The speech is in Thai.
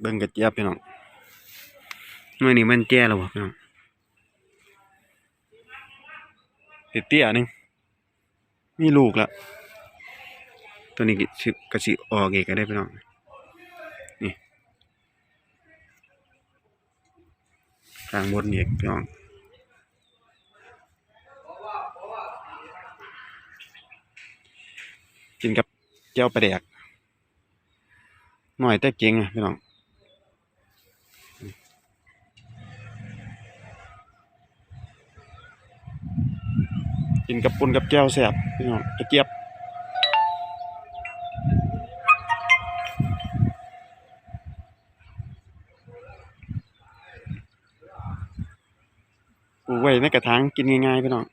เบิ่งกระเจี๊ยบพี่น้องหน่วยนี้มันแก่แล้วพี่น้องเตี้ยนึงมีลูกแล้วตัวนี้ก็สิก็สิออกเองก็ได้พี่น้องนี่ทางบนนี่พี่น้องกินกับเจ้าปลาแดกหน่อยแต่เก่งอะพี่น้อง กินกับปุนกับแก้วแสบพี่น้องตะเกียบปลูกไว้ในกระถางกินง่ายๆพี่น้อง